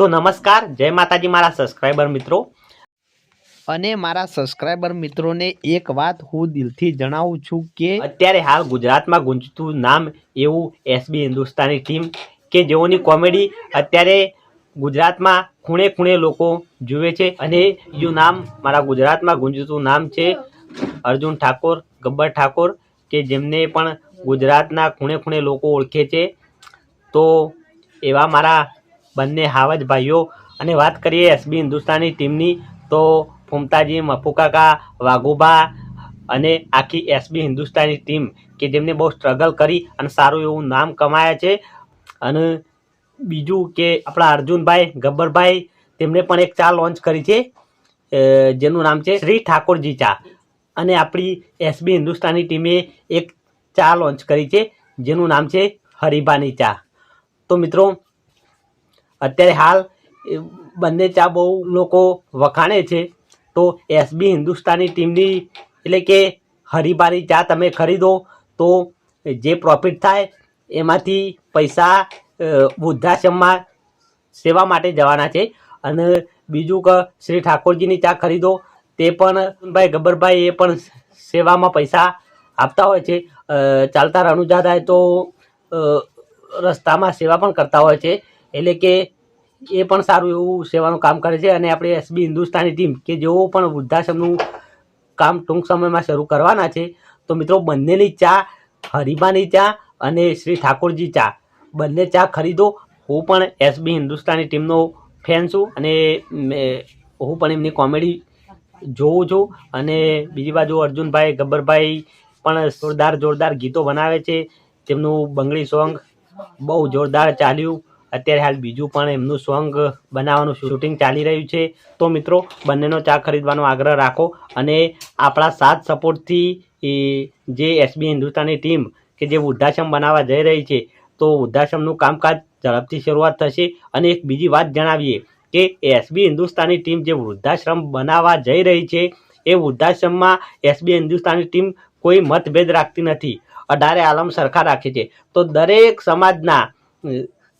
તો નમસ્કાર જય માતાજી મારા સબસ્ક્રાઈબર મિત્રો. અને મારા સબસ્ક્રાઈબર મિત્રોને એક વાત હું દિલથી જણાવું છું કે અત્યારે હાલ ગુજરાતમાં ગુંજતું નામ એવું એસબી હિન્દુસ્તાની ટીમ કે જેઓની કોમેડી અત્યારે ગુજરાતમાં ખૂણે ખૂણે લોકો જુએ છે અને એનું નામ મારા ગુજરાતમાં ગુંજતું નામ છે અર્જુન ઠાકોર ગબ્બર ઠાકોર કે જેમને પણ ગુજરાતના ખૂણે ખૂણે લોકો ઓળખે છે. તો એવા મારા બંને હાવજ ભાઈઓ. અને વાત કરીએ એસબી હિન્દુસ્તાની ટીમની, તો ફૂમતાજી, મફુકાકા વાઘુબા અને આખી એસબી હિન્દુસ્તાની ટીમ કે જેમને બહુ સ્ટ્રગલ કરી અને સારું એવું નામ કમાયા છે. અને બીજું કે આપણા અર્જુનભાઈ, ગબ્બરભાઈ તેમણે પણ એક ચા લોન્ચ કરી છે જેનું નામ છે શ્રી ઠાકોરજી ચા. અને આપણી એસબી હિન્દુસ્તાની ટીમે એક ચા લોન્ચ કરી છે, જેનું નામ છે હરિભાની ચા. તો મિત્રો અત્યારે હાલ બંને ચા બહુ લોકો વખાણે છે. તો એસબી હિન્દુસ્તાની ટીમની, એટલે કે હરિબારી ચા તમે ખરીદો, તો જે પ્રોફિટ થાય, એમાંથી પૈસા વૃદ્ધાશ્રમમાં સેવા માટે જવાના છે. અને બીજું કે, શ્રી ઠાકોરજીની ચા ખરીદો, તે પણ ભાઈ ગબ્બરભાઈ એ પણ સેવામાં પૈસા આપતા હોય છે. ચાલતા રણુજા તો રસ્તામાં સેવા પણ કરતા હોય છે. એટલે કે એ પણ સારું એવું સેવાનું કામ કરે છે અને આપણે એસબી હિન્દુસ્તાની ટીમ કે જેઓ પણ વૃદ્ધાશ્રમનું કામ ટૂંક સમયમાં શરૂ કરવાના છે, તો મિત્રો બંનેની ચા હરિભાની ચા અને શ્રી ઠાકોરજી ચા. બંને ચા ખરીદો. હું પણ એસબી હિન્દુસ્તાની ટીમનો ફેન છું અને હું પણ એમની કોમેડી જોઉં છું અને બીજી બાજુ અર્જુનભાઈ ગબ્બરભાઈ પણ જોરદાર જોરદાર ગીતો બનાવે છે. તેમનું બંગડી સોંગ બહુ જોરદાર ચાલ્યું. અત્યારે હાલ બીજું પણ એમનું સોંગ બનાવવાનું શૂટિંગ ચાલી રહ્યું છે. તો મિત્રો, બંનેનો ચા ખરીદવાનો આગ્રહ રાખો અને આપણા સાથ સપોર્ટથી જે એસબી હિન્દુસ્તાની ટીમ કે જે વૃદ્ધાશ્રમ બનાવવા જઈ રહી છે, તો વૃદ્ધાશ્રમનું કામકાજ ઝડપથી શરૂઆત થશે. અને એક બીજી વાત જણાવીએ કે એસબી હિન્દુસ્તાની ટીમ જે વૃદ્ધાશ્રમ બનાવવા જઈ રહી છે, એ વૃદ્ધાશ્રમમાં એસબી હિન્દુસ્તાની ટીમ કોઈ મતભેદ રાખતી નથી. અઢારે આલમ સરખા રાખે છે. તો દરેક સમાજના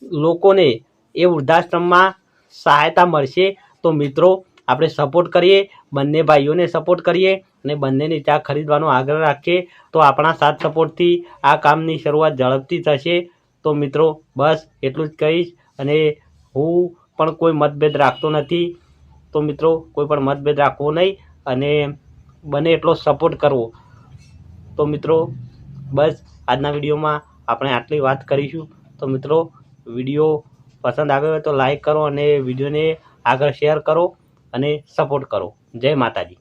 લોકોને એ વૃદ્ધાશ્રમમાં સહાયતા મળશે. તો મિત્રો, આપણે સપોર્ટ કરીએ, બંને ભાઈઓને સપોર્ટ કરીએ અને બંનેની ચા ખરીદવાનો આગ્રહ રાખીએ. તો આપણા સાથ સપોર્ટથી આ કામની શરૂઆત ઝડપથી થશે. તો મિત્રો, બસ એટલું જ કહીશ અને હું પણ કોઈ મતભેદ રાખતો નથી. તો મિત્રો, કોઈ પણ મતભેદ રાખવો નહીં અને બને એટલો સપોર્ટ કરવો. તો મિત્રો, બસ આજના વિડીયોમાં આપણે આટલી વાત કરીશું. તો મિત્રો વીડિયો પસંદ આવ્યો હોય તો લાઈક કરો અને વિડીયોને આગળ શેર કરો અને સપોર્ટ કરો. જય માતાજી.